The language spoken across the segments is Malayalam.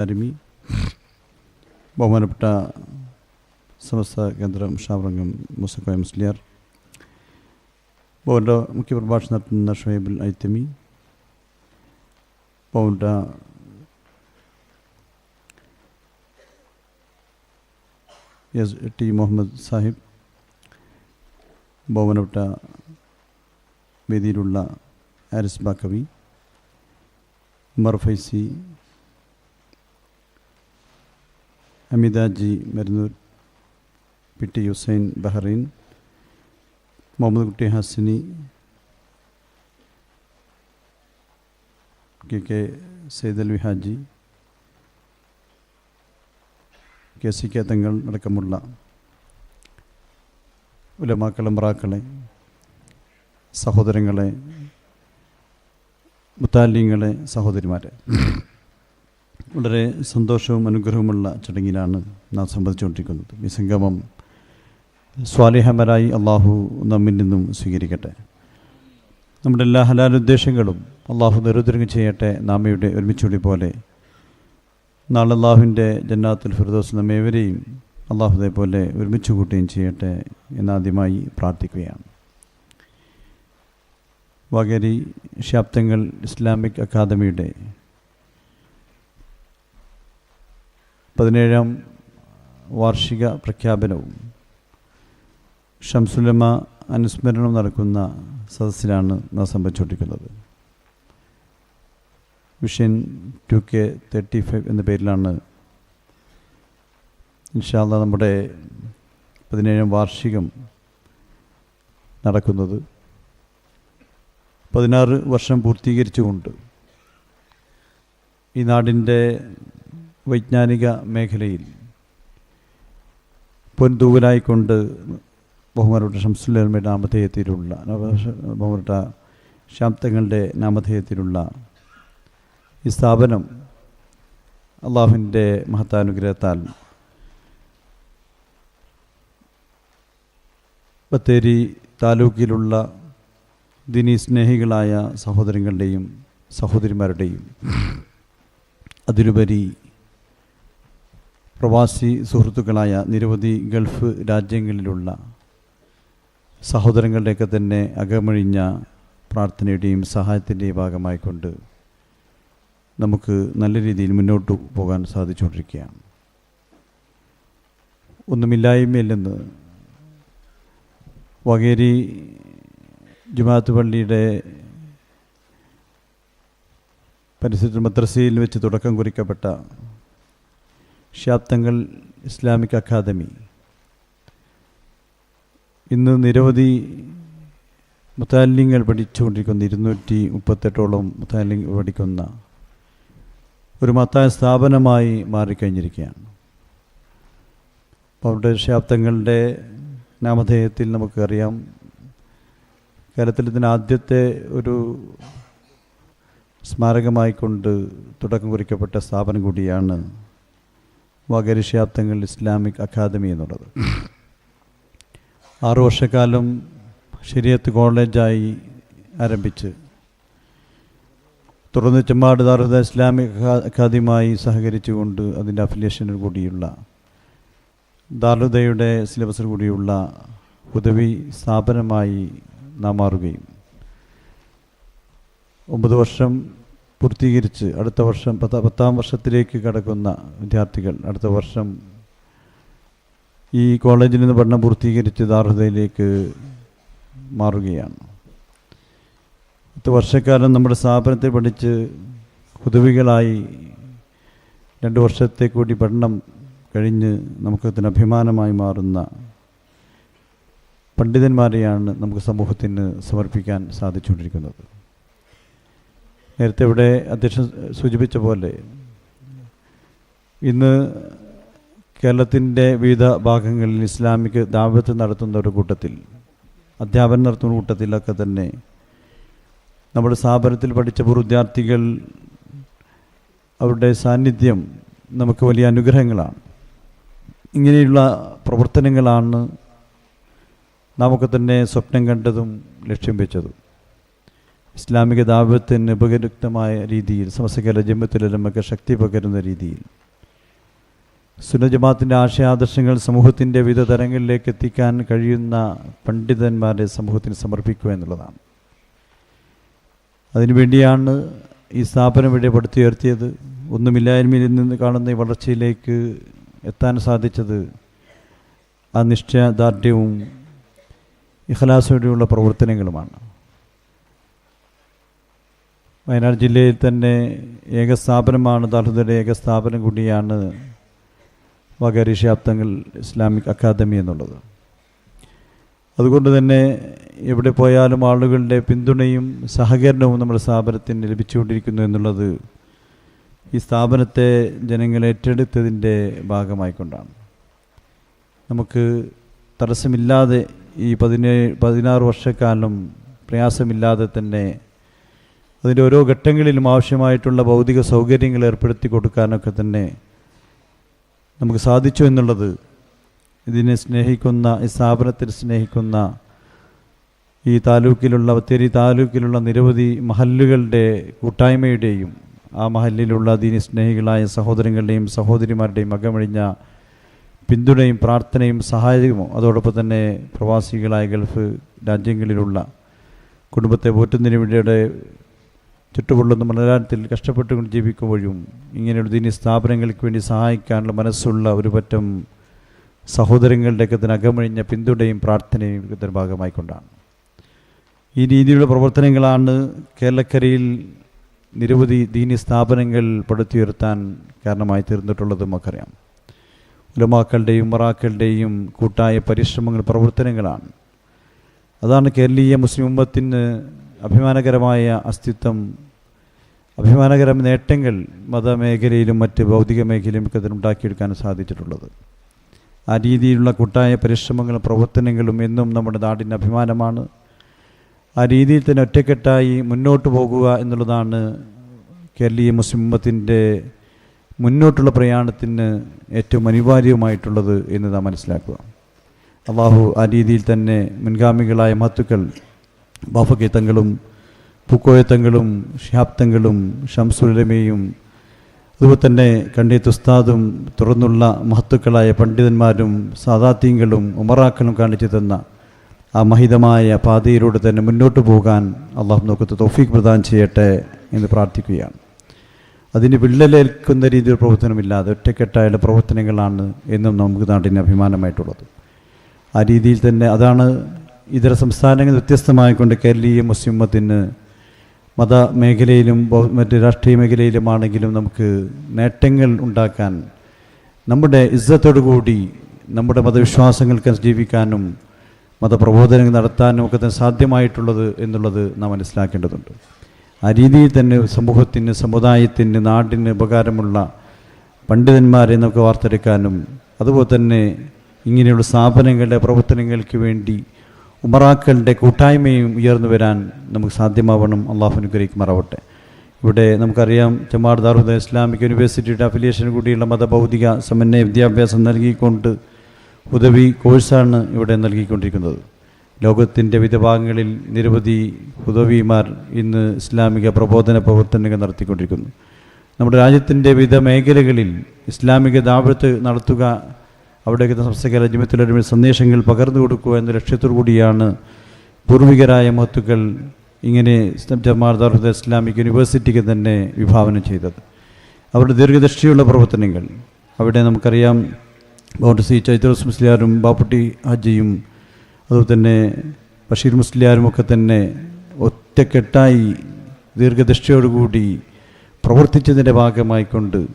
അരിമി ബഹുമാനപ്പെട്ട സമസ്ത കേന്ദ്ര മുഷാവറംഗം മുസക്കോയ മുസ്ലിയാർ ബഹുമാൻ്റെ മുഖ്യ പ്രഭാഷണം നടത്തുന്ന ഷുഹൈബുൽ ഐത്തമി ബഹുമാനപ്പെട്ട എസ് ടി മുഹമ്മദ് സാഹിബ് ബഹുമാനപ്പെട്ട വേദിയിലുള്ള ആരിസ് ബാക്കവി ഉമർ ഫൈസി അമിതാജി മരുന്നൂർ P T Hussain Bahrain Muhammad Kutty Hasani K K Saidal വിഹാജി K C K Thangal അടക്കമുള്ള ഉലമാക്കളെ മറാക്കളെ സഹോദരങ്ങളെ മുത്താലിങ്ങളെ സഹോദരിമാരെ. വളരെ സന്തോഷവും അനുഗ്രഹവുമുള്ള ചടങ്ങിലാണ് നാം സംബന്ധിച്ചുകൊണ്ടിരിക്കുന്നത്. ഈ സംഗമം സ്വാലിഹമരായി അള്ളാഹു നമ്മിൽ നിന്നും സ്വീകരിക്കട്ടെ. നമ്മുടെ എല്ലാ ഹലാലുദ്ദേശങ്ങളും അള്ളാഹു നിരുദ്ധരങ്ങ് ചെയ്യട്ടെ. നാമയുടെ ഒരുമിച്ചുകൂടി പോലെ നാളെ അള്ളാഹുവിന്റെ ജന്നാത്തുൽ ഫിർദോസ് നമ്മേവരെയും അള്ളാഹുദെ പോലെ ഒരുമിച്ച് കൂട്ടുകയും ചെയ്യട്ടെ എന്നാദ്യമായി പ്രാർത്ഥിക്കുകയാണ്. വകരി ശാബ്ദങ്ങൾ ഇസ്ലാമിക് അക്കാദമിയുടെ പതിനേഴാം വാർഷിക പ്രഖ്യാപനവും ഷംസുലമ അനുസ്മരണം നടക്കുന്ന സദസ്സിലാണ് നാം സംഭവിച്ചുകൊണ്ടിരിക്കുന്നത് vision two K thirty five എന്ന പേരിലാണ് ഇൻഷാല്ല നമ്മുടെ പതിനേഴാം വാർഷികം നടക്കുന്നത്. പതിനാറ് വർഷം പൂർത്തീകരിച്ചുകൊണ്ട് ഈ നാടിന്റെ വൈജ്ഞാനിക മേഖലയിൽ പൊൻതൂവലായിക്കൊണ്ട് ബഹുമാനപ്പെട്ട ഷംസുല്ലമയുടെ നാമധേയത്തിലുള്ള ബഹുമാനപ്പെട്ട ശാബ്ദങ്ങളുടെ നാമധേയത്തിലുള്ള ഈ സ്ഥാപനം അള്ളാഹുവിന്റെ മഹത്താനുഗ്രഹത്താൽ ബത്തേരി താലൂക്കിലുള്ള ദിനീ സ്നേഹികളായ സഹോദരങ്ങളുടെയും സഹോദരിമാരുടെയും അതിലുപരി പ്രവാസി സുഹൃത്തുക്കളായ നിരവധി ഗൾഫ് രാജ്യങ്ങളിലുള്ള സഹോദരങ്ങളുടെയൊക്കെ തന്നെ അകമഴിഞ്ഞ പ്രാർത്ഥനയുടെയും സഹായത്തിന്റെയും ഭാഗമായിക്കൊണ്ട് നമുക്ക് നല്ല രീതിയിൽ മുന്നോട്ട് പോകാൻ സാധിച്ചുകൊണ്ടിരിക്കുകയാണ്. ഒന്നുമില്ലായ്മയില്ലെന്ന് വകേരി ജുമാഅത്ത് പള്ളിയുടെ പരിസരത്ത് മദ്രസയിൽ വെച്ച് തുടക്കം കുറിക്കപ്പെട്ട ശാബ്ദങ്ങൾ ഇസ്ലാമിക് അക്കാദമി. ഇന്ന് നിരവധി മുത്താലിങ്ങൾ പഠിച്ചുകൊണ്ടിരിക്കുന്ന ഇരുന്നൂറ്റി മുപ്പത്തെട്ടോളം മുത്താലിങ്ങൾ പഠിക്കുന്ന ഒരു മത്തായ സ്ഥാപനമായി മാറിക്കഴിഞ്ഞിരിക്കുകയാണ്. അവരുടെ ശാബ്ദങ്ങളുടെ നാമധേയത്തിൽ നമുക്കറിയാം. കേരളത്തിൽ ഇതിന് ആദ്യത്തെ ഒരു സ്മാരകമായിക്കൊണ്ട് തുടക്കം കുറിക്കപ്പെട്ട സ്ഥാപനം കൂടിയാണ് വകരിശാബ്ദങ്ങൾ ഇസ്ലാമിക് അക്കാദമി എന്നുള്ളത്. ആറു വർഷക്കാലം ശരിയത്ത് കോളേജായി ആരംഭിച്ച് തുടർന്ന് ചെമ്മാട് ദാറുദ ഇസ്ലാമിക് അക്കാദമിയുമായി സഹകരിച്ചുകൊണ്ട് അതിന്റെ അഫിലിയേഷനിൽ കൂടിയുള്ള ദാറുദയുടെ സിലബസിൽ കൂടിയുള്ള ഉദവി സ്ഥാപനമായി നാം മാറുകയും. ഒമ്പത് വർഷം പൂർത്തീകരിച്ച് അടുത്ത വർഷം പത്ത പത്താം വർഷത്തിലേക്ക് കടക്കുന്ന വിദ്യാർത്ഥികൾ അടുത്ത വർഷം ഈ കോളേജിൽ നിന്ന് പഠനം പൂർത്തീകരിച്ച് ദാർഹതയിലേക്ക് മാറുകയാണ്. പത്ത് വർഷക്കാലം നമ്മുടെ സ്ഥാപനത്തിൽ പഠിച്ച് കുതുവികളായി രണ്ട് വർഷത്തെ കൂടി പഠനം കഴിഞ്ഞ് നമുക്കതിന് അഭിമാനമായി മാറുന്ന പണ്ഡിതന്മാരെയാണ് നമുക്ക് സമൂഹത്തിന് സമർപ്പിക്കാൻ സാധിച്ചുകൊണ്ടിരിക്കുന്നത്. നേരത്തെ ഇവിടെ അധ്യക്ഷൻ സൂചിപ്പിച്ച പോലെ ഇന്ന് കേരളത്തിന്റെ വിവിധ ഭാഗങ്ങളിൽ ഇസ്ലാമിക് ദാമ്പത്യം നടത്തുന്ന ഒരു കൂട്ടത്തിൽ അധ്യാപനം നടത്തുന്ന കൂട്ടത്തിലൊക്കെ തന്നെ നമ്മുടെ സ്ഥാപനത്തിൽ പഠിച്ച വിദ്യാർത്ഥികൾ അവരുടെ സാന്നിധ്യം നമുക്ക് വലിയ അനുഗ്രഹങ്ങളാണ്. ഇങ്ങനെയുള്ള പ്രവർത്തനങ്ങളാണ് നമുക്ക് തന്നെ സ്വപ്നം കണ്ടതും ലക്ഷ്യം വെച്ചതും. ഇസ്ലാമിക ദാപത്തിന് ഉപകരുക്തമായ രീതിയിൽ സമസ്തകല ജമ്മത്തിലമൊക്കെ ശക്തി പകരുന്ന രീതിയിൽ സുനജമാത്തിന്റെ ആശയാദർശങ്ങൾ സമൂഹത്തിന്റെ വിവിധ തരങ്ങളിലേക്ക് എത്തിക്കാൻ കഴിയുന്ന പണ്ഡിതന്മാരെ സമൂഹത്തിന് സമർപ്പിക്കുക എന്നുള്ളതാണ്. അതിനുവേണ്ടിയാണ് ഈ സ്ഥാപനം ഇവിടെ പടുത്തുയർത്തിയത് ഒന്നുമില്ലായ്മയിൽ നിന്ന് കാണുന്ന വളർച്ചയിലേക്ക് എത്താൻ സാധിച്ചത് ആ നിശ്ചയദാർഢ്യവും ഇഖലാസോടെയുള്ള പ്രവർത്തനങ്ങളുമാണ്. വയനാട് ജില്ലയിൽ തന്നെ ഏകസ്ഥാപനമാണ് ദാർഹുദയുടെ ഏക സ്ഥാപനം കൂടിയാണ് വകരീഷാബ്ദങ്ങൾ ഇസ്ലാമിക് അക്കാദമി എന്നുള്ളത്. അതുകൊണ്ട് തന്നെ എവിടെ പോയാലും ആളുകളുടെ പിന്തുണയും സഹകരണവും നമ്മുടെ സ്ഥാപനത്തിന് ലഭിച്ചുകൊണ്ടിരിക്കുന്നു എന്നുള്ളത് ഈ സ്ഥാപനത്തെ ജനങ്ങൾ ഏറ്റെടുത്തതിന്റെ ഭാഗമായിക്കൊണ്ടാണ്. നമുക്ക് തടസ്സമില്ലാതെ ഈ പതിനേഴ് പതിനാറ് വർഷക്കാലം പ്രയാസമില്ലാതെ തന്നെ അതിന്റെ ഓരോ ഘട്ടങ്ങളിലും ആവശ്യമായിട്ടുള്ള ഭൗതിക സൗകര്യങ്ങൾ ഏർപ്പെടുത്തി കൊടുക്കാനൊക്കെ തന്നെ നമുക്ക് സാധിച്ചു എന്നുള്ളത് ഇതിനെ സ്നേഹിക്കുന്ന ഈ സ്ഥാപനത്തിൽ സ്നേഹിക്കുന്ന ഈ താലൂക്കിലുള്ള ബത്തേരി താലൂക്കിലുള്ള നിരവധി മഹല്ലുകളുടെ കൂട്ടായ്മയുടെയും ആ മഹല്ലിലുള്ള ദീനി സ്നേഹികളായ സഹോദരങ്ങളുടെയും സഹോദരിമാരുടെയും അകമഴിഞ്ഞ പിന്തുണയും പ്രാർത്ഥനയും സഹായവും അതോടൊപ്പം തന്നെ പ്രവാസികളായ ഗൾഫ് രാജ്യങ്ങളിലുള്ള കുടുംബത്തെ പോറ്റുന്നതിന് വേണ്ടിയുടെ ചുട്ടുകൊള്ളുന്ന മലയാളത്തിൽ കഷ്ടപ്പെട്ടുകൊണ്ട് ജീവിക്കുമ്പോഴും ഇങ്ങനെയുള്ള ദീനി സ്ഥാപനങ്ങൾക്ക് വേണ്ടി സഹായിക്കാനുള്ള മനസ്സുള്ള ഒരു പറ്റം സഹോദരങ്ങളുടെയൊക്കെ തന്നെ അകമഴിഞ്ഞ പിന്തുണയും പ്രാർത്ഥനയും ഇതിന്റെ ഭാഗമായിക്കൊണ്ടാണ്. ഈ രീതിയിലുള്ള പ്രവർത്തനങ്ങളാണ് കേരളക്കരയിൽ നിരവധി ദീനി സ്ഥാപനങ്ങൾ പടുത്തുയർത്താൻ കാരണമായി തീർന്നിട്ടുള്ളത് നമുക്കറിയാം. ഉലമാക്കളുടെയും മറാക്കളുടെയും കൂട്ടായ പരിശ്രമങ്ങൾ പ്രവർത്തനങ്ങളാണ്. അതാണ് കേരളീയ മുസ്ലിം ഉമ്മത്തിന് അഭിമാനകരമായ അസ്തിത്വം അഭിമാനകരം നേട്ടങ്ങൾ മതമേഖലയിലും മറ്റ് ഭൗതിക മേഖലയിലും ഒക്കെ അതിന് ഉണ്ടാക്കിയെടുക്കാൻ സാധിച്ചിട്ടുള്ളത്. ആ രീതിയിലുള്ള കൂട്ടായ പരിശ്രമങ്ങളും പ്രവർത്തനങ്ങളും എന്നും നമ്മുടെ നാടിന്റെ അഭിമാനമാണ്. ആ രീതിയിൽ തന്നെ ഒറ്റക്കെട്ടായി മുന്നോട്ട് പോകുക എന്നുള്ളതാണ് കേരളീയ മുസ്ലിമത്തിന്റെ മുന്നോട്ടുള്ള പ്രയാണത്തിന് ഏറ്റവും അനിവാര്യമായിട്ടുള്ളത് എന്ന് നാം മനസ്സിലാക്കുക. അള്ളാഹു ആ രീതിയിൽ തന്നെ മുൻഗാമികളായ മഹത്തുക്കൾ ബാഫക്കീത്തങ്ങളും പൂക്കോയത്തങ്ങളും ഷിഹാബ്തങ്ങളും ഷംസുലമയും അതുപോലെ തന്നെ കണ്ടീത്ത് ഉസ്താദും തുറന്നുള്ള മഹത്തുക്കളായ പണ്ഡിതന്മാരും സാദാത്യങ്ങളും ഉമറാക്കളും കാണിച്ചു തന്ന ആ മഹിതമായ പാതയിലൂടെ തന്നെ മുന്നോട്ട് പോകാൻ അള്ളാഹു നോക്കത്ത് തൗഫീഖ് പ്രദാനം ചെയ്യട്ടെ എന്ന് പ്രാർത്ഥിക്കുകയാണ്. അതിന് വിള്ളലേൽക്കുന്ന രീതിയിൽ പ്രവർത്തനമില്ലാതെ ഒറ്റക്കെട്ടായുള്ള പ്രവർത്തനങ്ങളാണ് എന്നും നമുക്ക് നാടിന് അഭിമാനമായിട്ടുള്ളത്. ആ രീതിയിൽ തന്നെ അതാണ് ഇതര സംസ്ഥാനങ്ങൾ വ്യത്യസ്തമായിക്കൊണ്ട് കേരളീയ മുസ്ലിമത്തിന് മത മേഖലയിലും മറ്റ് രാഷ്ട്രീയ മേഖലയിലുമാണെങ്കിലും നമുക്ക് നേട്ടങ്ങൾ ഉണ്ടാക്കാൻ നമ്മുടെ കൂടി നമ്മുടെ മതവിശ്വാസങ്ങൾക്ക് ജീവിക്കാനും മതപ്രബോധനങ്ങൾ നടത്താനും ഒക്കെ തന്നെ സാധ്യമായിട്ടുള്ളത് എന്നുള്ളത് നാം മനസ്സിലാക്കേണ്ടതുണ്ട്. ആ രീതിയിൽ തന്നെ സമൂഹത്തിന് സമുദായത്തിന് നാടിന് ഉപകാരമുള്ള പണ്ഡിതന്മാരെ നമുക്ക് വാർത്തെടുക്കാനും അതുപോലെ തന്നെ ഇങ്ങനെയുള്ള സ്ഥാപനങ്ങളുടെ പ്രവർത്തനങ്ങൾക്ക് വേണ്ടി ഉമറാക്കളുടെ കൂട്ടായ്മയും ഉയർന്നു വരാൻ നമുക്ക് സാധ്യമാവണം. അള്ളാഹു അനുഗ്രഹിക്കുമാറാവട്ടെ. ഇവിടെ നമുക്കറിയാം ജമാഅത്ത് ദാറുദ ഇസ്ലാമിക് യൂണിവേഴ്സിറ്റിയുടെ അഫിലിയേഷൻ കൂടിയുള്ള മതഭൗതിക സമന്വയ വിദ്യാഭ്യാസം നൽകിക്കൊണ്ട് ഉദവി കോഴ്സാണ് ഇവിടെ നൽകിക്കൊണ്ടിരിക്കുന്നത്. ലോകത്തിന്റെ വിവിധ ഭാഗങ്ങളിൽ നിരവധി ഉദവിമാർ ഇന്ന് ഇസ്ലാമിക പ്രബോധന പ്രവർത്തനങ്ങൾ നടത്തിക്കൊണ്ടിരിക്കുന്നു. നമ്മുടെ രാജ്യത്തിന്റെ വിവിധ മേഖലകളിൽ ഇസ്ലാമിക ദാപത്ത് നടത്തുക അവിടേക്ക് സംസ്ഥക രാജ്യത്തിലൊരു സന്ദേശങ്ങൾ പകർന്നു കൊടുക്കുക എന്ന ലക്ഷ്യത്തോടു കൂടിയാണ് പൂർവികരായ മഹത്തുക്കൾ ഇങ്ങനെ ജമാഅത്ത് ഇസ്ലാമിക് യൂണിവേഴ്സിറ്റിക്ക് തന്നെ വിഭാവനം ചെയ്തത്. അവരുടെ ദീർഘദൃഷ്ടിയുള്ള പ്രവർത്തനങ്ങൾ. അവിടെ നമുക്കറിയാം ബൗണ്ട് സി ചൈത്രസ് മുസ്ലിയാരും ബാപ്പുട്ടി ഹാജിയും അതുപോലെ തന്നെ ബഷീർ മുസ്ലിയാരും ഒക്കെ തന്നെ ഒറ്റക്കെട്ടായി ദീർഘദൃഷ്ടിയോടുകൂടി പ്രവർത്തിച്ചതിന്റെ ഭാഗമായിക്കൊണ്ട്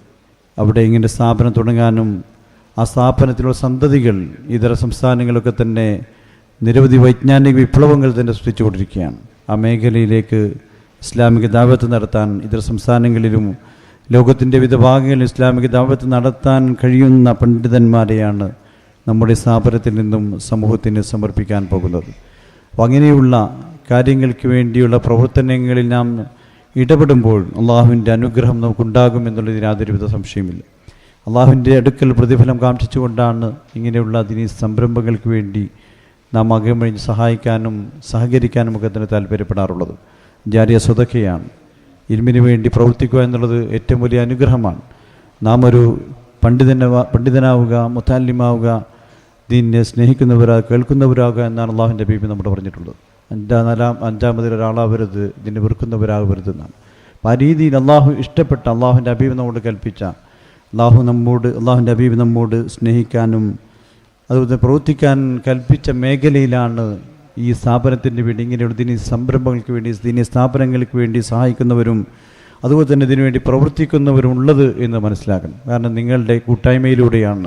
അവിടെ ഇങ്ങനെ സ്ഥാപനം തുടങ്ങാനും ആ സ്ഥാപനത്തിലുള്ള സന്തതികൾ ഇതര സംസ്ഥാനങ്ങളൊക്കെ തന്നെ നിരവധി വൈജ്ഞാനിക വിപ്ലവങ്ങൾ തന്നെ സൃഷ്ടിച്ചുകൊണ്ടിരിക്കുകയാണ്. ആ മേഖലയിലേക്ക് ഇസ്ലാമിക ദാവത്ത് നടത്താൻ ഇതര സംസ്ഥാനങ്ങളിലും ലോകത്തിന്റെ വിവിധ ഭാഗങ്ങളിൽ ഇസ്ലാമിക ദാവത്ത് നടത്താൻ കഴിയുന്ന പണ്ഡിതന്മാരെയാണ് നമ്മുടെ സ്ഥാപനത്തിൽ നിന്നും സമൂഹത്തിന് സമർപ്പിക്കാൻ പോകുന്നത്. അപ്പോൾ അങ്ങനെയുള്ള കാര്യങ്ങൾക്ക് വേണ്ടിയുള്ള പ്രവർത്തനങ്ങളിൽ നാം ഇടപെടുമ്പോൾ അള്ളാഹുവിന്റെ അനുഗ്രഹം നമുക്കുണ്ടാകും എന്നുള്ളതിന് യാതൊരുവിധ സംശയമില്ല അള്ളാഹുവിന്റെ അടുക്കൽ പ്രതിഫലം കാക്ഷിച്ചുകൊണ്ടാണ് ഇങ്ങനെയുള്ള അതിന് സംരംഭങ്ങൾക്ക് വേണ്ടി നാം അകമഴിഞ്ഞ് സഹായിക്കാനും സഹകരിക്കാനും ഒക്കെ തന്നെ താല്പര്യപ്പെടാറുള്ളത്. ജാരിയ സ്വതക്കയാണ് ഇരുമിന് വേണ്ടി പ്രവർത്തിക്കുക എന്നുള്ളത് ഏറ്റവും വലിയ അനുഗ്രഹമാണ്. നാം ഒരു പണ്ഡിതന പണ്ഡിതനാവുക മുത്താലിമാവുക ദീനിനെ സ്നേഹിക്കുന്നവരാ കേൾക്കുന്നവരാകുക എന്നാണ് അള്ളാഹുവിന്റെ ബീബി നമ്മുടെ പറഞ്ഞിട്ടുള്ളത്. അഞ്ചാം നാലാം അഞ്ചാമതിൽ ഒരാളാവരുത് ഇതിനെ വെറുക്കുന്നവരാകരുത് എന്നാണ്. അപ്പോൾ ആ രീതിയിൽ അള്ളാഹു ഇഷ്ടപ്പെട്ട അള്ളാഹുവിന്റെ അബീബ് നമ്മോട് കൽപ്പിച്ച അള്ളാഹു നമ്മോട് അള്ളാഹുന്റെ അബീബ് നമ്മോട് സ്നേഹിക്കാനും അതുപോലെ പ്രവർത്തിക്കാൻ കൽപ്പിച്ച മേഖലയിലാണ് ഈ സ്ഥാപനത്തിന്റെ വേണ്ടി ഇങ്ങനെയുള്ള ദിനി സംരംഭങ്ങൾക്ക് വേണ്ടി ദിനീ സ്ഥാപനങ്ങൾക്ക് വേണ്ടി സഹായിക്കുന്നവരും അതുപോലെ തന്നെ ഇതിനുവേണ്ടി പ്രവർത്തിക്കുന്നവരും ഉള്ളത് എന്ന് മനസ്സിലാക്കണം. കാരണം നിങ്ങളുടെ കൂട്ടായ്മയിലൂടെയാണ്.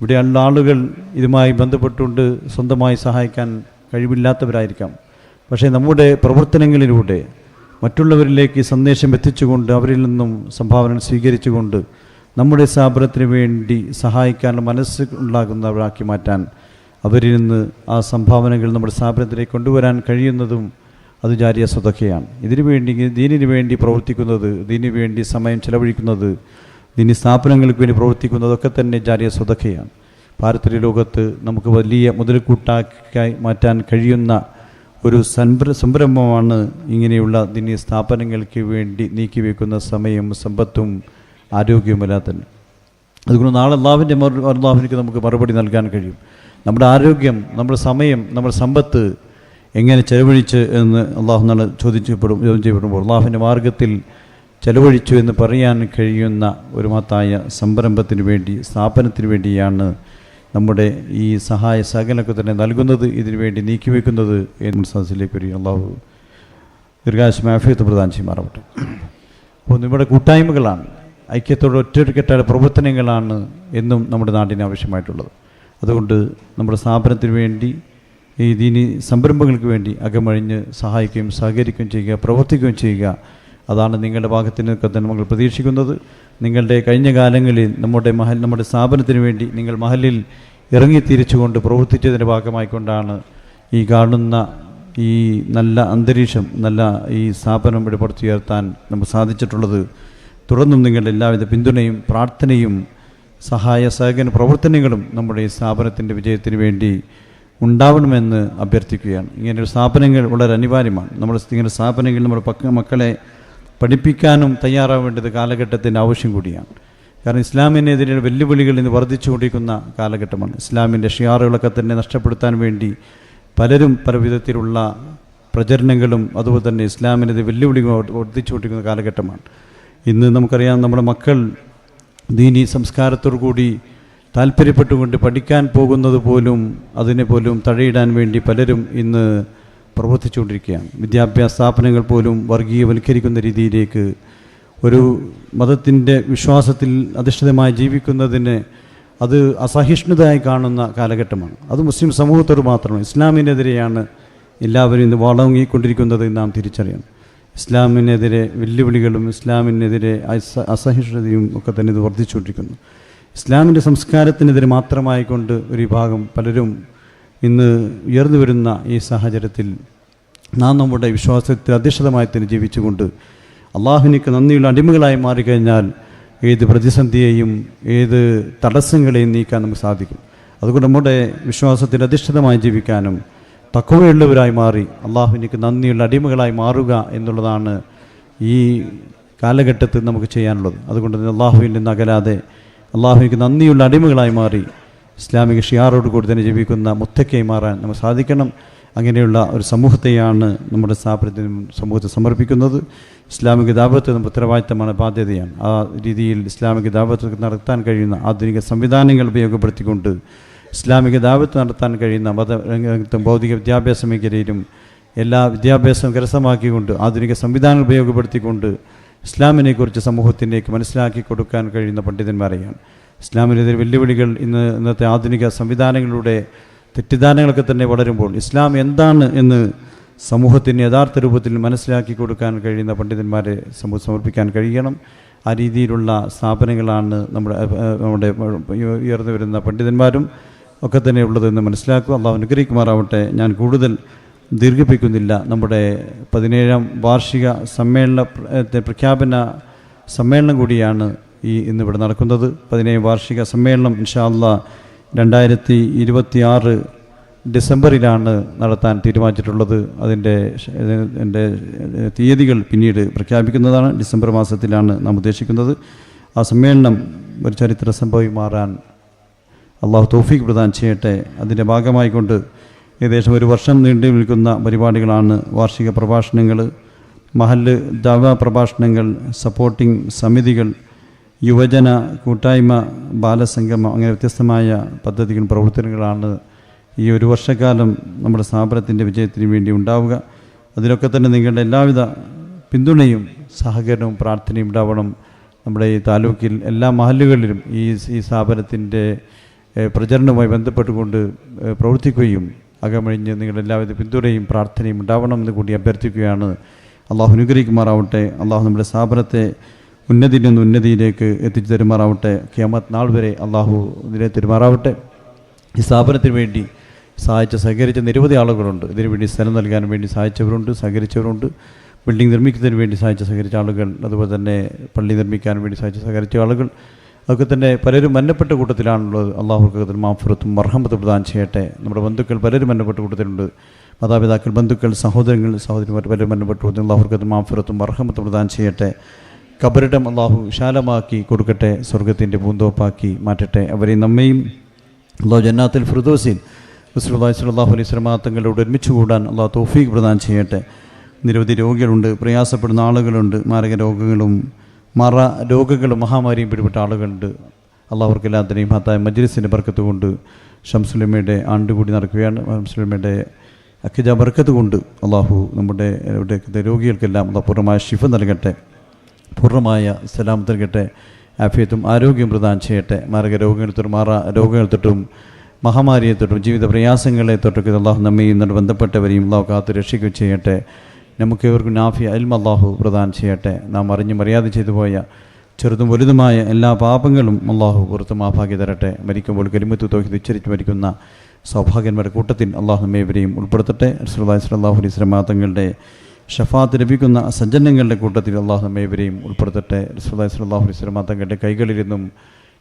ഇവിടെയുള്ള ആളുകൾ ഇതുമായി ബന്ധപ്പെട്ടുകൊണ്ട് സ്വന്തമായി സഹായിക്കാൻ കഴിവില്ലാത്തവരായിരിക്കാം. പക്ഷേ നമ്മുടെ പ്രവർത്തനങ്ങളിലൂടെ മറ്റുള്ളവരിലേക്ക് സന്ദേശം എത്തിച്ചുകൊണ്ട് അവരിൽ നിന്നും സംഭാവന സ്വീകരിച്ചുകൊണ്ട് നമ്മുടെ സ്ഥാപനത്തിന് വേണ്ടി സഹായിക്കാനുള്ള മനസ്സ് ഉണ്ടാകുന്നവരാക്കി മാറ്റാൻ അവരിൽ നിന്ന് ആ സംഭാവനകൾ നമ്മുടെ സ്ഥാപനത്തിലേക്ക് കൊണ്ടുവരാൻ കഴിയുന്നതും അത് ജാരിയ സ്വതക്കയാണ്. ഇതിനു വേണ്ടി ദീനിന് വേണ്ടി പ്രവർത്തിക്കുന്നത് ദീനു വേണ്ടി സമയം ചെലവഴിക്കുന്നത് ദീനി സ്ഥാപനങ്ങൾക്ക് വേണ്ടി പ്രവർത്തിക്കുന്നതൊക്കെ തന്നെ ജാരിയ സ്വതക്കയാണ്. ഭാരതീയ ലോകത്ത് നമുക്ക് വലിയ മുതൽക്കൂട്ടാക്കി മാറ്റാൻ കഴിയുന്ന ഒരു സംര സംരംഭമാണ് ഇങ്ങനെയുള്ള ദീനി സ്ഥാപനങ്ങൾക്ക് വേണ്ടി നീക്കിവെക്കുന്ന സമയം സമ്പത്തും ആരോഗ്യവുമെല്ലാം തന്നെ അതുകൊണ്ട് നാളെ അള്ളാഹുവിന്റെ അള്ളാഹുവിനേക്ക് നമുക്ക് മറുപടി നൽകാൻ കഴിയും. നമ്മുടെ ആരോഗ്യം നമ്മുടെ സമയം നമ്മുടെ സമ്പത്ത് എങ്ങനെ ചെലവഴിച്ച് എന്ന് അള്ളാഹു നാളെ ചോദിച്ചപ്പെടും ചോദ്യം ചെയ്യപ്പെടുമ്പോൾ അള്ളാഹുവിന്റെ മാർഗത്തിൽ ചെലവഴിച്ചു എന്ന് പറയാൻ കഴിയുന്ന ഒരു മഹത്തായ സംരംഭത്തിന് വേണ്ടി സ്ഥാപനത്തിന് വേണ്ടിയാണ് നമ്മുടെ ഈ സഹായ സഹകരണമൊക്കെ തന്നെ നൽകുന്നത് ഇതിനു വേണ്ടി നീക്കിവെക്കുന്നത് എന്ന് സദസ്സിലേക്ക് ഒരു അള്ളാഹു ദീർഘാശം പ്രധാനം ചെയ്യുമാറാവട്ടെ അപ്പോൾ നമ്മുടെ കൂട്ടായ്മകളാണ്. ഐക്യത്തോടെ ഒറ്റക്കെട്ടായ പ്രവർത്തനങ്ങളാണ് എന്നും നമ്മുടെ നാടിന് ആവശ്യമായിട്ടുള്ളത്. അതുകൊണ്ട് നമ്മുടെ സ്ഥാപനത്തിന് വേണ്ടി ഈ ദീനി സംരംഭങ്ങൾക്ക് വേണ്ടി അകമഴിഞ്ഞ് സഹായിക്കുകയും സഹകരിക്കുകയും ചെയ്യുക പ്രവർത്തിക്കുകയും ചെയ്യുക. അതാണ് നിങ്ങളുടെ ഭാഗത്തിനൊക്കെ തന്നെ നമ്മൾ പ്രതീക്ഷിക്കുന്നത്. നിങ്ങളുടെ കഴിഞ്ഞ കാലങ്ങളിൽ നമ്മുടെ മഹൽ നമ്മുടെ സ്ഥാപനത്തിന് വേണ്ടി നിങ്ങൾ മഹലിൽ ഇറങ്ങി തിരിച്ചുകൊണ്ട് പ്രവർത്തിച്ചതിന്റെ ഭാഗമായിക്കൊണ്ടാണ് ഈ കാണുന്ന ഈ നല്ല അന്തരീക്ഷം നല്ല ഈ സ്ഥാപനം ഇവിടെ പടുത്തുയർത്താൻ നമുക്ക് സാധിച്ചിട്ടുള്ളത്. തുടർന്നും നിങ്ങളുടെ എല്ലാവിധ പിന്തുണയും പ്രാർത്ഥനയും സഹായ സഹകരണ പ്രവർത്തനങ്ങളും നമ്മുടെ സ്ഥാപനത്തിന്റെ വിജയത്തിന് വേണ്ടി ഉണ്ടാവണമെന്ന് അഭ്യർത്ഥിക്കുകയാണ്. ഇങ്ങനെയൊരു സ്ഥാപനങ്ങൾ വളരെ അനിവാര്യമാണ്. നമ്മുടെ ഇങ്ങനെ സ്ഥാപനങ്ങൾ നമ്മുടെ പക്ക മക്കളെ പഠിപ്പിക്കാനും തയ്യാറാവേണ്ടത് കാലഘട്ടത്തിന്റെ ആവശ്യം കൂടിയാണ്. കാരണം ഇസ്ലാമിനെതിരെ വെല്ലുവിളികൾ ഇന്ന് വർദ്ധിച്ചുകൊണ്ടിരിക്കുന്ന കാലഘട്ടമാണ്. ഇസ്ലാമിന്റെ ഷിയാറുകളൊക്കെ തന്നെ നഷ്ടപ്പെടുത്താൻ വേണ്ടി പലരും പല വിധത്തിലുള്ള പ്രചരണങ്ങളും അതുപോലെ തന്നെ ഇസ്ലാമിനെതിരെ വെല്ലുവിളികൾ വർദ്ധിച്ചുകൊണ്ടിരിക്കുന്ന കാലഘട്ടമാണ്. ഇന്ന് നമുക്കറിയാം നമ്മുടെ മക്കൾ ദീനി സംസ്കാരത്തോടു കൂടി താല്പര്യപ്പെട്ടുകൊണ്ട് പഠിക്കാൻ പോകുന്നത് പോലും അതിനെ പോലും തഴയിടാൻ വേണ്ടി പലരും ഇന്ന് പ്രവർത്തിച്ചുകൊണ്ടിരിക്കുകയാണ്. വിദ്യാഭ്യാസ സ്ഥാപനങ്ങൾ പോലും വർഗീയവൽക്കരിക്കുന്ന രീതിയിലേക്ക് ഒരു മതത്തിന്റെ വിശ്വാസത്തിൽ അധിഷ്ഠിതമായി ജീവിക്കുന്നതിന് അത് അസഹിഷ്ണുതയായി കാണുന്ന കാലഘട്ടമാണ്. അത് മുസ്ലിം സമൂഹത്തോട് മാത്രമാണ് ഇസ്ലാമിനെതിരെയാണ് എല്ലാവരും ഇന്ന് വളങ്ങിക്കൊണ്ടിരിക്കുന്നത് നാം തിരിച്ചറിയണം. ഇസ്ലാമിനെതിരെ വെല്ലുവിളികളും ഇസ്ലാമിനെതിരെ അസ അസഹിഷ്ണുതയും ഒക്കെ തന്നെ ഇത് വർദ്ധിച്ചുകൊണ്ടിരിക്കുന്നു. ഇസ്ലാമിന്റെ സംസ്കാരത്തിനെതിരെ മാത്രമായിക്കൊണ്ട് ഒരു വിഭാഗം പലരും ഇന്ന് ഉയർന്നു വരുന്ന ഈ സാഹചര്യത്തിൽ നാം നമ്മുടെ വിശ്വാസത്തിൽ അധിഷ്ഠിതമായി തന്നെ ജീവിച്ചുകൊണ്ട് അള്ളാഹുനിക്ക് നന്ദിയുള്ള അടിമകളായി മാറിക്കഴിഞ്ഞാൽ ഏത് പ്രതിസന്ധിയെയും ഏത് തടസ്സങ്ങളെയും നീക്കാൻ നമുക്ക് സാധിക്കും. അതുകൊണ്ട് നമ്മുടെ വിശ്വാസത്തിൽ അധിഷ്ഠിതമായി ജീവിക്കാനും തക്കവയുള്ളവരായി മാറി അള്ളാഹുവിനേക്ക് നന്ദിയുള്ള അടിമകളായി മാറുക എന്നുള്ളതാണ് ഈ കാലഘട്ടത്തിൽ നമുക്ക് ചെയ്യാനുള്ളത്. അതുകൊണ്ട് തന്നെ അള്ളാഹുവിൽ നിന്ന് അകലാതെ അള്ളാഹുവിക്ക് നന്ദിയുള്ള അടിമകളായി മാറി ഇസ്ലാമിക ഷിയാറോട് കൂടി തന്നെ ജീവിക്കുന്ന മുത്തക്കയായി മാറാൻ നമുക്ക് സാധിക്കണം. അങ്ങനെയുള്ള ഒരു സമൂഹത്തെയാണ് നമ്മുടെ സ്ഥാപനത്തിന് സമൂഹത്തെ സമർപ്പിക്കുന്നത്. ഇസ്ലാമിക ദാപത്ത് നമ്മുടെ ഉത്തരവാദിത്തമാണ് ബാധ്യതയാണ്. ആ രീതിയിൽ ഇസ്ലാമിക ദാപത്ത് നടത്താൻ കഴിയുന്ന ആധുനിക സംവിധാനങ്ങൾ ഉപയോഗപ്പെടുത്തിക്കൊണ്ട് ഇസ്ലാമിക ദാപത്ത് നടത്താൻ കഴിയുന്ന മത രംഗത്തും ഭൗതിക വിദ്യാഭ്യാസ മേഖലയിലും എല്ലാ വിദ്യാഭ്യാസവും കരസ്ഥമാക്കിക്കൊണ്ട് ആധുനിക സംവിധാനം ഉപയോഗപ്പെടുത്തിക്കൊണ്ട് ഇസ്ലാമിനെക്കുറിച്ച് സമൂഹത്തിലേക്ക് മനസ്സിലാക്കി കൊടുക്കാൻ കഴിയുന്ന പണ്ഡിതന്മാരെയാണ്. ഇസ്ലാമിനെതിരെ വെല്ലുവിളികൾ ഇന്ന് ഇന്നത്തെ ആധുനിക സംവിധാനങ്ങളുടെ തെറ്റിദ്ധാരണകളൊക്കെ തന്നെ വളരുമ്പോൾ ഇസ്ലാം എന്താണ് എന്ന് സമൂഹത്തിന് യഥാർത്ഥ രൂപത്തിൽ മനസ്സിലാക്കി കൊടുക്കാൻ കഴിയുന്ന പണ്ഡിതന്മാരെ സമർപ്പിക്കാൻ കഴിയണം. ആ രീതിയിലുള്ള സ്ഥാപനങ്ങളാണ് നമ്മുടെ നമ്മുടെ ഉയർന്നു വരുന്ന പണ്ഡിതന്മാരും ഒക്കെ തന്നെ ഉള്ളതെന്ന് മനസ്സിലാക്കുക. അള്ളാഹു അനുഗ്രഹിക്കുമാറാവട്ടെ. ഞാൻ കൂടുതൽ ദീർഘിപ്പിക്കുന്നില്ല. നമ്മുടെ പതിനേഴാം വാർഷിക സമ്മേളന പ്രഖ്യാപന സമ്മേളനം കൂടിയാണ് ഈ ഇന്നിവിടെ നടക്കുന്നത്. പതിനേഴ് വാർഷിക സമ്മേളനം ഇൻഷാല്ല രണ്ടായിരത്തി ഇരുപത്തി ആറ് ഡിസംബറിലാണ് നടത്താൻ തീരുമാനിച്ചിട്ടുള്ളത്. അതിന്റെ എന്റെ തീയതികൾ പിന്നീട് പ്രഖ്യാപിക്കുന്നതാണ്. ഡിസംബർ മാസത്തിലാണ് നാം ഉദ്ദേശിക്കുന്നത്. ആ സമ്മേളനം ഒരു ചരിത്ര സംഭവം മാറാൻ അള്ളാഹു തൗഫീഖ് പ്രദാനം ചെയ്യട്ടെ. അതിന്റെ ഭാഗമായിക്കൊണ്ട് ഏകദേശം ഒരു വർഷം നീണ്ടു നിൽക്കുന്ന പരിപാടികളാണ് വാർഷിക പ്രഭാഷണങ്ങൾ മഹല്ല് ദാവ പ്രഭാഷണങ്ങൾ സപ്പോർട്ടിംഗ് സമിതികൾ യുവജന കൂട്ടായ്മ ബാലസംഗമം അങ്ങനെ വ്യത്യസ്തമായ പദ്ധതികളും പ്രവർത്തനങ്ങളാണ് ഈ ഒരു വർഷക്കാലം നമ്മുടെ സ്ഥാപനത്തിന്റെ വിജയത്തിന് വേണ്ടി ഉണ്ടാവുക. അതിലൊക്കെ തന്നെ നിങ്ങളുടെ എല്ലാവിധ പിന്തുണയും സഹകരണവും പ്രാർത്ഥനയും ഉണ്ടാവണം. നമ്മുടെ ഈ താലൂക്കിൽ എല്ലാ മഹല്ലുകളിലും ഈ ഈ സ്ഥാപനത്തിന്റെ പ്രചരണവുമായി ബന്ധപ്പെട്ടുകൊണ്ട് പ്രവർത്തിക്കുകയും അകമഴിഞ്ഞ് നിങ്ങളുടെ എല്ലാവിധ പിന്തുണയും പ്രാർത്ഥനയും ഉണ്ടാവണമെന്ന് കൂടി അഭ്യർത്ഥിക്കുകയാണ്. അള്ളാഹു അനുഗ്രഹിക്കുമാറാവട്ടെ. അള്ളാഹു നമ്മുടെ സ്ഥാപനത്തെ ഉന്നതിയിൽ നിന്ന് ഉന്നതിയിലേക്ക് എത്തിച്ചു തരുമാറാവട്ടെ. ക്യാമത്ത് നാൾ വരെ അള്ളാഹു ഇതിനെ തരുമാറാവട്ടെ. ഈ സ്ഥാപനത്തിന് വേണ്ടി സഹായിച്ച സഹകരിച്ച നിരവധി ആളുകളുണ്ട്. ഇതിനു വേണ്ടി സ്ഥലം നൽകാൻ വേണ്ടി സഹായിച്ചവരുണ്ട് സഹകരിച്ചവരുണ്ട്. ബിൽഡിംഗ് നിർമ്മിക്കുന്നതിന് വേണ്ടി സഹായിച്ച സഹകരിച്ച ആളുകൾ അതുപോലെ തന്നെ പള്ളി നിർമ്മിക്കാൻ വേണ്ടി സഹായിച്ച സഹകരിച്ച ആളുകൾ. അതൊക്കെ തന്നെ പലരും മന്നപ്പെട്ട കൂട്ടത്തിലാണുള്ളത്. അള്ളാഹുക്കത്തിന് മാഫുറത്തും മർഹമത്ത് പ്രദാനം ചെയ്യട്ടെ. നമ്മുടെ ബന്ധുക്കൾ പലരും മന്നപ്പെട്ട കൂട്ടത്തിലുണ്ട്. മാതാപിതാക്കൾ ബന്ധുക്കൾ സഹോദരങ്ങൾ സഹോദരിമാർ പലരും മന്നപ്പെട്ട കൂട്ടത്തിൽ അള്ളാഹുക്കത്തിന് മാഫുറത്തും മർഹമത്ത് പ്രദാനം ചെയ്യട്ടെ. കബറിടം അള്ളാഹു വിശാലമാക്കി കൊടുക്കട്ടെ. സ്വർഗത്തിന്റെ പൂന്തോപ്പാക്കി മാറ്റട്ടെ. അവരെയും നമ്മയും അള്ളാഹു ജന്നാത്തിൽ ഫിർദോസിൻ റസൂലുള്ളാഹി സ്വല്ലല്ലാഹു അലൈഹി വസല്ലം ഒരുമിച്ച് കൂടാൻ അള്ളാഹു തൗഫീഖ് പ്രദാനം ചെയ്യട്ടെ. നിരവധി രോഗികളുണ്ട്. പ്രയാസപ്പെടുന്ന ആളുകളുണ്ട്. മാരക രോഗങ്ങളും മറ രോഗങ്ങളും മഹാമാരിയും പിടിപെട്ട ആളുകളുണ്ട്. അള്ളാഹു അവർക്കെല്ലാത്തിനെയും മഹത്തായ മജ്ലിസിന്റെ ബർക്കത്ത് കൊണ്ട് ഷംസുലിമയുടെ ആണ്ട് കൂടി നടക്കുകയാണ്. ഷംസുലിമയുടെ അഖിജ ബർക്കത്ത് കൊണ്ട് അള്ളാഹു നമ്മുടെ ഇവിടെയൊക്കെ രോഗികൾക്കെല്ലാം അള്ളാഹ് പൂർണമായ ഷിഫ നൽകട്ടെ. പൂർണമായ സലാമത്ത് നൽകട്ടെ. ആഫിയത്തും ആരോഗ്യം പ്രദാനം ചെയ്യട്ടെ. മാരക രോഗങ്ങൾ തൊട്ടും മാറ രോഗങ്ങൾ തൊട്ടും മഹാമാരിയെ തൊട്ടും ജീവിത പ്രയാസങ്ങളെ തൊട്ടൊക്കെ അള്ളാഹു നമ്മയും ബന്ധപ്പെട്ടവരെയും അള്ളാഹു കാത്തു രക്ഷിക്കുകയും ചെയ്യട്ടെ. നമുക്ക് ഇവർക്കും നാഫി അൽമല്ലാഹു പ്രദാനം ചെയ്യട്ടെ. നാം അറിഞ്ഞ് മര്യാദ ചെയ്തു പോയ ചെറുതും വലുതുമായ എല്ലാ പാപങ്ങളും അള്ളാഹു പുറത്ത് ആഭാഗ്യ തരട്ടെ. മരിക്കുമ്പോൾ കരിമത്ത് തോഹി ഉച്ചരിച്ച് മരിക്കുന്ന സൗഭാഗ്യന്മാരുടെ കൂട്ടത്തിൽ അള്ളാഹു നമ്മേവരെയും ഉൾപ്പെടുത്തട്ടെ. റസൂലുള്ളാഹി സ്വല്ലല്ലാഹു അലൈഹി വസല്ലം തങ്ങളുടെ ഷഫാത്ത് ലഭിക്കുന്ന സജ്ജനങ്ങളുടെ കൂട്ടത്തിൽ അള്ളാഹു നമ്മേവരെയും ഉൾപ്പെടുത്തട്ടെ. റസൂലുള്ളാഹി സ്വല്ലല്ലാഹു അലൈഹി വസല്ലം തങ്ങളുടെ കൈകളിലിരുന്നും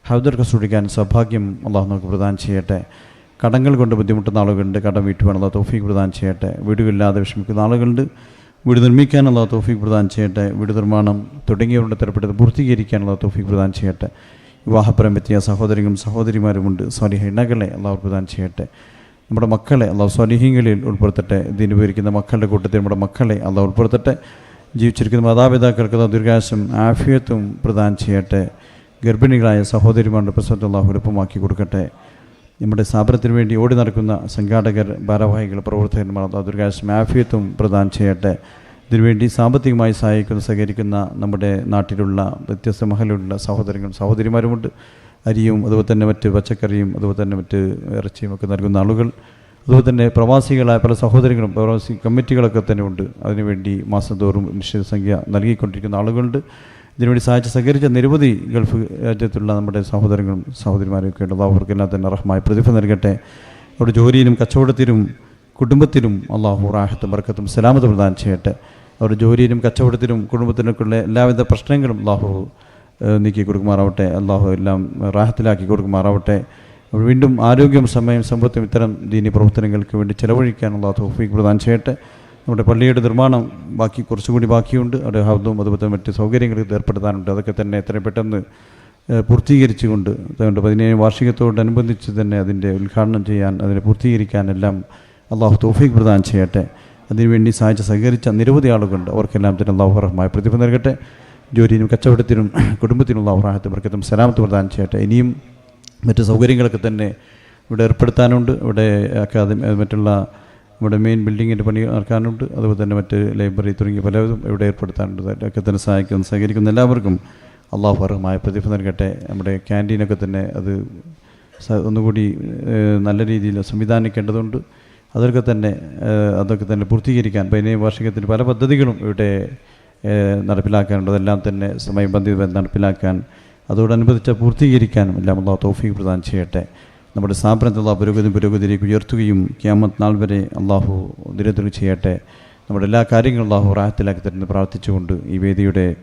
ഹൗദർ കസൂടിക്കാൻ സൗഭാഗ്യം അള്ളാഹു നമുക്ക് പ്രദാനം ചെയ്യട്ടെ. കടങ്ങൾ കൊണ്ട് ബുദ്ധിമുട്ടുന്ന ആളുകളുണ്ട്. കടം വീട്ടുവാനുള്ള തോഫീക്ക് പ്രദാനം ചെയ്യട്ടെ. വീടുകളില്ലാതെ വിഷമിക്കുന്ന ആളുകളുണ്ട്. വീട് നിർമ്മിക്കാനുള്ള തോഫിക് പ്രദാനം ചെയ്യട്ടെ. വീട് നിർമ്മാണം തുടങ്ങിയവരുടെ തരപ്പെട്ടത് പൂർത്തീകരിക്കാനുള്ള തോഫിക് പ്രദാനം ചെയ്യട്ടെ. വിവാഹപരം എത്തിയ സഹോദരികളും സഹോദരിമാരുമുണ്ട്. സ്വാലിഹ ഇണകളെ അള്ളാഹു പ്രദാനം ചെയ്യട്ടെ. നമ്മുടെ മക്കളെ അള്ളാഹു സ്വാലിഹിങ്ങളിൽ ഉൾപ്പെടുത്തട്ടെ. ഇതിന് ഉപയോഗിക്കുന്ന മക്കളുടെ കൂട്ടത്തിൽ നമ്മുടെ മക്കളെ അള്ളാഹു ഉൾപ്പെടുത്തട്ടെ. ജീവിച്ചിരിക്കുന്ന മാതാപിതാക്കൾക്ക് ദീർഘാശം ആഫിയത്തും പ്രദാനം ചെയ്യട്ടെ. ഗർഭിണികളായ സഹോദരിമാരുടെ പ്രസവത്തെ അള്ളാഹു എളുപ്പമാക്കി കൊടുക്കട്ടെ. നമ്മുടെ സ്ഥാപനത്തിന് വേണ്ടി ഓടി നടക്കുന്ന സംഘാടകർ ഭാരവാഹികൾ പ്രവർത്തകന്മാർ അള്ളാഹു ആഫിയത്വം പ്രദാനം ചെയ്യട്ടെ. ഇതിനുവേണ്ടി സാമ്പത്തികമായി സഹായിക്കുന്ന സഹകരിക്കുന്ന നമ്മുടെ നാട്ടിലുള്ള വ്യത്യസ്ത മഹലുള്ള സഹോദരങ്ങളും സഹോദരിമാരുമുണ്ട്. അരിയും അതുപോലെ തന്നെ മറ്റ് പച്ചക്കറിയും അതുപോലെ തന്നെ മറ്റ് ഇറച്ചിയും ഒക്കെ നൽകുന്ന ആളുകൾ. അതുപോലെ തന്നെ പ്രവാസികളായ പല സഹോദരങ്ങളും പ്രവാസി കമ്മിറ്റികളൊക്കെ തന്നെ ഉണ്ട്. അതിനുവേണ്ടി മാസം തോറും നിശ്ചിത സംഖ്യ നൽകിക്കൊണ്ടിരിക്കുന്ന ആളുകളുണ്ട്. ഇതിനുവേണ്ടി സഹായിച്ച് സഹകരിച്ച നിരവധി ഗൾഫ് രാജ്യത്തുള്ള നമ്മുടെ സഹോദരങ്ങളും സഹോദരിമാരൊക്കെ ഉണ്ട്. അവർക്കെല്ലാം തന്നെ അർഹമായ പ്രതിഫലം നൽകട്ടെ. അവരുടെ ജോലിയിലും കച്ചവടത്തിലും കുടുംബത്തിലും അള്ളാഹു റാഹത്തും ബർക്കത്തും സലാമത്ത് പ്രദാനം ചെയ്യട്ടെ. അവരുടെ ജോലിയിലും കച്ചവടത്തിലും കുടുംബത്തിനൊക്കെയുള്ള എല്ലാവിധ പ്രശ്നങ്ങളും അള്ളാഹു നീക്കി കൊടുക്കുമാറാവട്ടെ. അള്ളാഹു എല്ലാം റാഹത്തിലാക്കി കൊടുക്കുമാറാവട്ടെ. വീണ്ടും ആരോഗ്യം സമയം സമ്പത്തും ഇത്തരം ദീനി പ്രവർത്തനങ്ങൾക്ക് വേണ്ടി ചെലവഴിക്കാനുള്ള തോഫീക്ക് പ്രദാനം ചെയ്യട്ടെ. നമ്മുടെ പള്ളിയുടെ നിർമ്മാണം ബാക്കി കുറച്ചുകൂടി ബാക്കിയുണ്ട്. അവിടെ ഹൗദും അതുപോലെ മറ്റ് സൗകര്യങ്ങൾ ഏർപ്പെടുത്താനുണ്ട്. അതൊക്കെ തന്നെ എത്രയും പെട്ടെന്ന് പൂർത്തീകരിച്ചുകൊണ്ട് അതുകൊണ്ട് പതിനേഴ് വാർഷികത്തോടനുബന്ധിച്ച് തന്നെ അതിന്റെ ഉദ്ഘാടനം ചെയ്യാൻ അതിനെ പൂർത്തീകരിക്കാനെല്ലാം അള്ളാഹു തൗഫീഖ് പ്രദാനം ചെയ്യട്ടെ. അതിനുവേണ്ടി സഹായിച്ച സഹകരിച്ച നിരവധി ആളുകളുണ്ട്. അവർക്കെല്ലാം തന്നെ അള്ളാഹു അർഹമായ പ്രതിഫലം നൽകട്ടെ. ജോലിയിലും കച്ചവടത്തിനും കുടുംബത്തിനുള്ള ഔറാഹത്ത് വർക്കത്തും സലാമത്ത് പ്രദാനം ചെയ്യട്ടെ. ഇനിയും മറ്റ് സൗകര്യങ്ങളൊക്കെ തന്നെ ഇവിടെ ഏർപ്പെടുത്താനുണ്ട്. ഇവിടെ അക്കാദമി മറ്റുള്ള ഇവിടെ മെയിൻ ബിൽഡിങ്ങിന്റെ പണി ഇറക്കാനുണ്ട് അതുപോലെ തന്നെ മറ്റ് ലൈബ്രറി തുടങ്ങി പലതും ഇവിടെ ഏർപ്പെടുത്താനുണ്ട്. അതൊക്കെ തന്നെ സഹായിക്കുന്ന സഹകരിക്കുന്ന എല്ലാവർക്കും അള്ളാഹു അർഹമായ പ്രതിഫലം നൽകട്ടെ. നമ്മുടെ ക്യാന്റീനൊക്കെ തന്നെ അത് ഒന്നുകൂടി നല്ല രീതിയിൽ സംവിധാനിക്കേണ്ടതുണ്ട്. അതൊക്കെ തന്നെ അതൊക്കെ തന്നെ പൂർത്തീകരിക്കാൻ പതിനേഴ് വാർഷികത്തിന് പല പദ്ധതികളും ഇവിടെ നടപ്പിലാക്കാനുണ്ട്. അതെല്ലാം തന്നെ സമയബന്ധിത നടപ്പിലാക്കാൻ അതോടനുബന്ധിച്ച് പൂർത്തീകരിക്കാനും എല്ലാം അള്ളാഹു തൗഫീഖ് പ്രദാനം ചെയ്യട്ടെ. നമ്മുടെ സ്ഥാപനത്തിൽ അള്ളാഹു പുരോഗതി പുരോഗതിയിലേക്ക് ഉയർത്തുകയും ക്യാമത്ത് നാൾ വരെ അള്ളാഹു നിരന്തരം ചെയ്യട്ടെ. നമ്മുടെ എല്ലാ കാര്യങ്ങളും അള്ളാഹു റാഹത്തിലാക്കി തരുന്ന പ്രാർത്ഥിച്ചുകൊണ്ട് ഈ വേദിയുടെ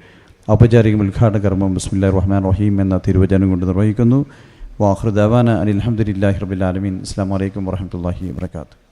ഔപചാരിക ഉദ്ഘാടന കർമ്മം ബിസ്മില്ലാ റഹ്മാൻ റഹീം എന്ന തിരുവചനം കൊണ്ട് നിർവഹിക്കുന്നു. വാഹൃദാന അലി റബിൻ ആലമീൻ. അസ്സാം വലൈക്കും വാഹമത്തല്ലാഹി വാത്തു